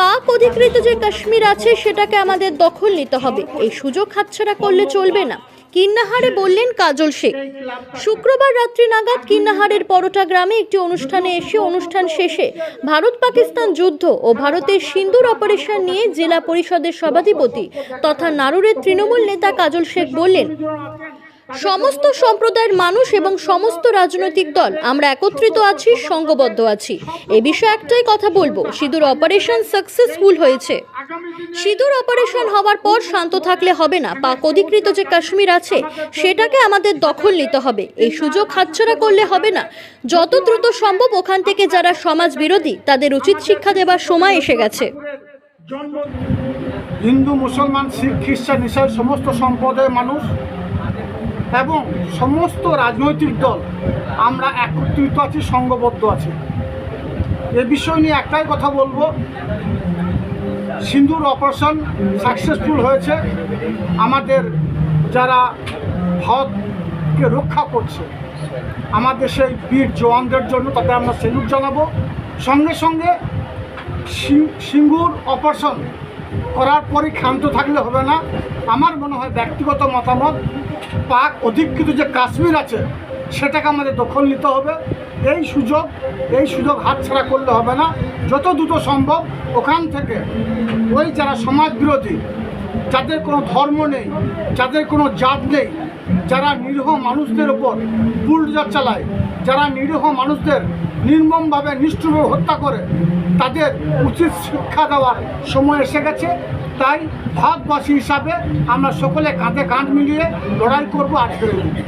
পাক অধিকৃত যে কাশ্মীর আছে, সেটাকে আমাদের দখল নিতে হবে। এই সুযোগ হাতছাড়া করলে চলবে না। কিন্নাহারে বললেন কাজল শেখ। শুক্রবার রাত্রি নাগাদ কিন্নাহারের পরোটা গ্রামে একটি অনুষ্ঠানে এসে অনুষ্ঠান শেষে ভারত পাকিস্তান যুদ্ধ ও ভারতের সিন্দুর অপারেশন নিয়ে জেলা পরিষদের সভাধিপতি তথা নারুরের তৃণমূল নেতা কাজল শেখ বললেন সমস্ত সম্প্রদায়ের মানুষ এবং সমস্ত রাজনৈতিক দল, আমরা একত্রিত আছি সংঘবদ্ধ আছি। এ বিষয়ে একটাই কথা বলব, সিঁদুর অপারেশন সাকসেসফুল হয়েছে। সিঁদুর অপারেশন হওয়ার পর শান্ত থাকলে হবে না পাক অধিকৃত যে কাশ্মীর আছে, সেটাকে আমাদের দখল নিতে হবে। এই সুযোগ হাতছাড়া করলে হবে না। যত দ্রুত সম্ভব ওখান থেকে যারা সমাজ বিরোধী, তাদের উচিত শিক্ষা দেবার সময় এসে গেছে। হিন্দু, মুসলমান, শিখ খ্রিস্টান ইসাই সমস্ত সম্প্রদায়ের মানুষ এবং সমস্ত রাজনৈতিক দল আমরা একত্রিত আছি, সংঘবদ্ধ আছি। এ বিষয় নিয়ে একটাই কথা বলব। সিন্দুর অপারেশন সাকসেসফুল হয়েছে। আমাদের যারা ভারতকে রক্ষা করছে, আমাদের সেই বীর জওয়ানদের জন্য তাদের আমরা সেলুট জানাব। সঙ্গে সঙ্গে সিঙ্গুর অপারেশন করার পরই ক্ষান্ত থাকলে হবে না। আমার মনে হয় ব্যক্তিগত মতামত পাক অধিকৃত যে কাশ্মীর আছে, সেটাকে আমাদের দখল নিতে হবে। এই সুযোগ এই সুযোগ হাতছাড়া করলে হবে না। যত দ্রুত সম্ভব ওখান থেকে ওই যারা সমাজবিরোধী, যাদের কোনো ধর্ম নেই, যাদের কোনো জাত নেই, যারা নিরীহ মানুষদের ওপর বুলডোজার চালায় যারা নিরীহ মানুষদের নির্মমভাবে নিষ্ঠুরভাবে হত্যা করে, তাদের উচিত শিক্ষা দেওয়ার সময় এসে গেছে। তাই ভারতবাসী হিসাবে আমরা সকলে কাঁধে কাঁধ মিলিয়ে লড়াই করব আজকের দিনে।